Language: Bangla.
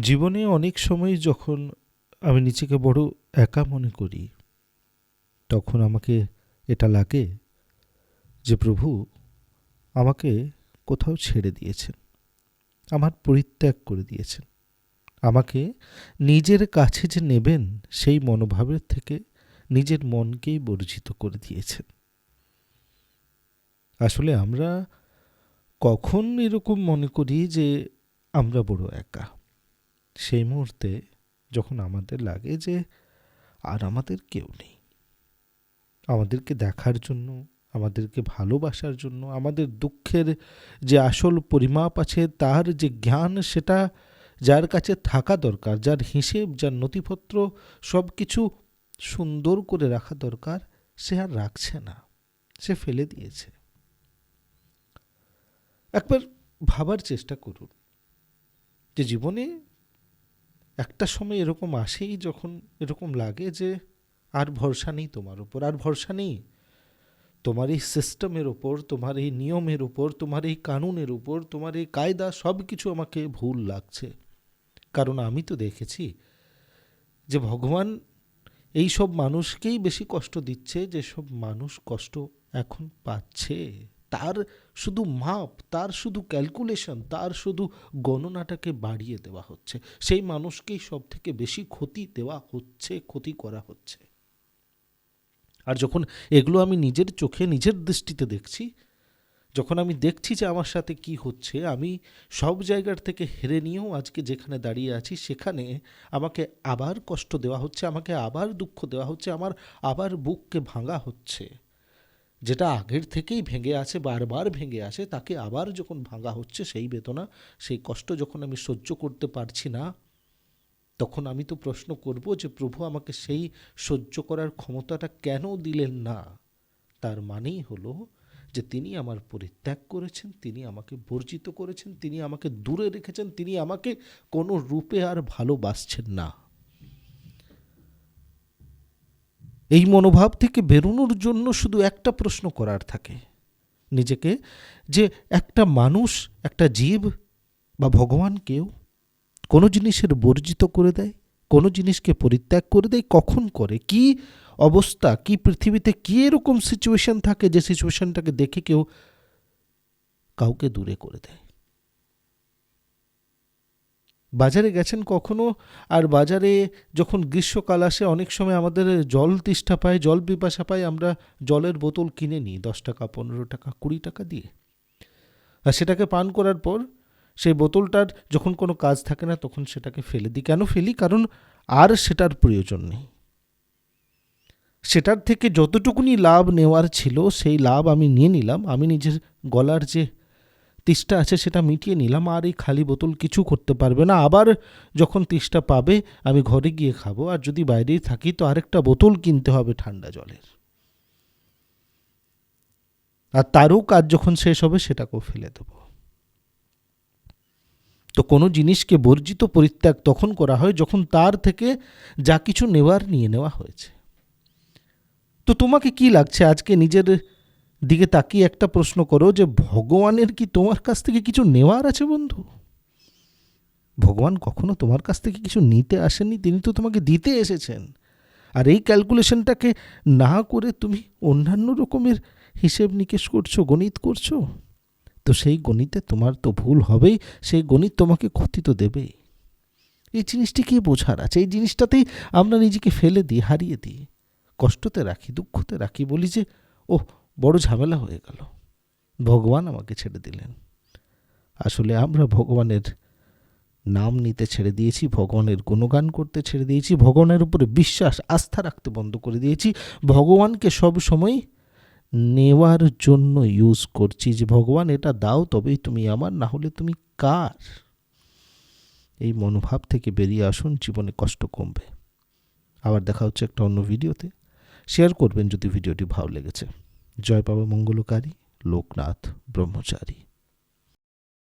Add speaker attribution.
Speaker 1: জীবনে অনেক সময় যখন আমি নিজেকে বড় একা মনে করি, তখন আমাকে এটা লাগে যে প্রভু আমাকে কোথাও ছেড়ে দিয়েছেন, আমার পরিত্যাগ করে দিয়েছেন। আমাকে নিজের কাছে যে নেবেন, সেই মনোভাবের থেকে নিজের মনকেই বর্জিত করে দিয়েছেন। আসলে আমরা কখন এরকম মনে করি যে আমরা বড় একা? সেই মুহূর্তে যখন আমাদের লাগে যে আর আমাদের কেউ নেই। আমাদেরকে দেখার জন্য, আমাদেরকে ভালোবাসার জন্য, আমাদের দুঃখের যে আসল পরিমাপ আছে, তার যে জ্ঞান, সেটা যার কাছে থাকা দরকার, যার হিসেব, যার নথিপত্র সব কিছু সুন্দর করে রাখা দরকার, সে আর রাখছে না। সে ফেলে দিয়েছে। একবার ভাবার চেষ্টা করুন যে জীবনে একটা সময় এরকম আসেই যখন এরকম লাগে যে আর ভরসা নেই তোমার উপর, আর ভরসা নেই। তোমার এই সিস্টেমের ওপর তোমার এই নিয়মের উপর, তোমার এই কানুনের উপর, তোমার এই কায়দা সব কিছু আমাকে ভুল লাগছে। কারণ আমি তো দেখেছি যে ভগবান এই সব মানুষকেই বেশি কষ্ট দিচ্ছে, যেসব মানুষ কষ্ট এখন পাচ্ছে। তার শুধু মাপ, তার শুধু ক্যালকুলেশন তার শুধু গণনাটাকে বাড়িয়ে দেওয়া হচ্ছে। সেই মানুষকেই সব থেকে বেশি ক্ষতি দেওয়া হচ্ছে, ক্ষতি করা হচ্ছে। আর যখন এগুলো আমি নিজের চোখে, নিজের দৃষ্টিতে দেখছি, যখন আমি দেখছি যে আমার সাথে কি হচ্ছে, আমি সব জায়গার থেকে হেরে নিয়েও আজকে যেখানে দাঁড়িয়ে আছি, সেখানে আমাকে আবার কষ্ট দেওয়া হচ্ছে, আমাকে আবার দুঃখ দেওয়া হচ্ছে, আমার আবার বুককে ভাঙা হচ্ছে। যেটা আগের থেকেই ভেঙে আছে, বারবার ভেঙে আছে, তাকে আবার যখন ভাঙা হচ্ছে সেই বেদনা, সেই কষ্ট যখন আমি সহ্য করতে পারছি না, তখন আমি তো প্রশ্ন করব যে প্রভু আমাকে সেই সহ্য করার ক্ষমতাটা কেন দিলেন না? তার মানেই হলো যে তিনি আমার পরিত্যাগ করেছেন, তিনি আমাকে বর্জিত করেছেন, তিনি আমাকে দূরে রেখেছেন, তিনি আমাকে কোনো রূপে আর ভালোবাসছেন না। এই মনোভাব থেকে বেরোনোর জন্য শুধু একটা প্রশ্ন করার থাকে। নিজেকে যে একটা মানুষ, একটা জীব বা ভগবান কেউ কোনো জিনিসের বর্জিত করে দেয়, কোনো জিনিসকে পরিত্যাগ করে দেয়, কখন করে? কি অবস্থা? কি পৃথিবীতে কী এরকম সিচুয়েশন থাকে যে সিচুয়েশনটাকে দেখে কেউ কাউকে দূরে করে দেয়? বাজারে গেছেন কখনো? আর বাজারে যখন গ্রীষ্মকাল আসে, অনেক সময় আমাদের জল তেষ্টা পায়, জল পিপাসা পায়, আমরা জলের বোতল কিনে নিই দশ টাকা, পনেরো টাকা, কুড়ি টাকা দিয়ে। আর সেটাকে পান করার পর সেই বোতলটার যখন কোনো কাজ থাকে না, তখন সেটাকে ফেলে দিই। কেন ফেলি? কারণ আর সেটার প্রয়োজন নেই। সেটার থেকে যতটুকুনি লাভ নেওয়ার ছিল, সেই লাভ আমি নিয়ে নিলাম। আমি নিজের গলার যে তিষ্টা আছে সেটা মিটিয়ে নিলাম, আর এই খালি বোতল কিছু করতে পারবে না। আবার যখন তিষ্টা পাবে, আমি ঘরে গিয়ে খাব, আর যদি বাইরেই থাকি, তো আরেকটা বোতল কিনতে হবে ঠান্ডা জলের। আর তারও কাজ যখন শেষ হবে, সেটাকেও ফেলে দেবো। তো কোনো জিনিসকে বর্জিত পরিত্যাগ তখন করা হয়, যখন তার থেকে যা কিছু নেওয়ার নিয়ে নেওয়া হয়েছে। তো তোমাকে কি লাগছে? আজকে নিজের দিকে তাকিয়ে একটা প্রশ্ন করো যে ভগবানের কি তোমার কাছ থেকে কিছু নেওয়ার আছে বন্ধু? ভগবান কখনো তোমার কাছ থেকে কিছু নিতে আসেননি? তিনি তো তোমাকে দিতে এসেছেন। আর এই ক্যালকুলেশনটাকে না করে তুমি অন্যান্য রকমের হিসেব নিকেশ করছ, গণিত করছ? তো সেই গণিতে তোমার তো ভুল হবেই, সেই গণিত তোমাকে ক্ষতি তো দেবেই এই জিনিসটি কি বোঝার আছে? এই জিনিসটাতেই আমরা নিজেকে ফেলে দিই, হারিয়ে দিই। কষ্টতে রাখি, দুঃখতে রাখি, বলি যে ও বড় ঝামেলা হয়ে গেল। ভগবান আমাকে ছেড়ে দিলেন। আসলে আমরা ভগবানের নাম নিতে ছেড়ে দিয়েছি, ভগবানের গুণগান করতে ছেড়ে দিয়েছি, ভগবানের উপরে বিশ্বাস, আস্থা রাখতে বন্ধ করে দিয়েছি। ভগবানকে সব সময় নেওয়ার জন্য ইউজ করছি যে, ভগবান, এটা দাও, তবেই তুমি আমার, না হলে তুমি কার? এই মনোভাব থেকে বেরিয়ে আসুন, জীবনে কষ্ট কমবে। আবার দেখা হচ্ছে একটা অন্য ভিডিওতে শেয়ার করবেন যদি ভিডিওটি ভালো লেগেছে। জয় বাবা মঙ্গলকারী লোকনাথ ব্রহ্মচারী।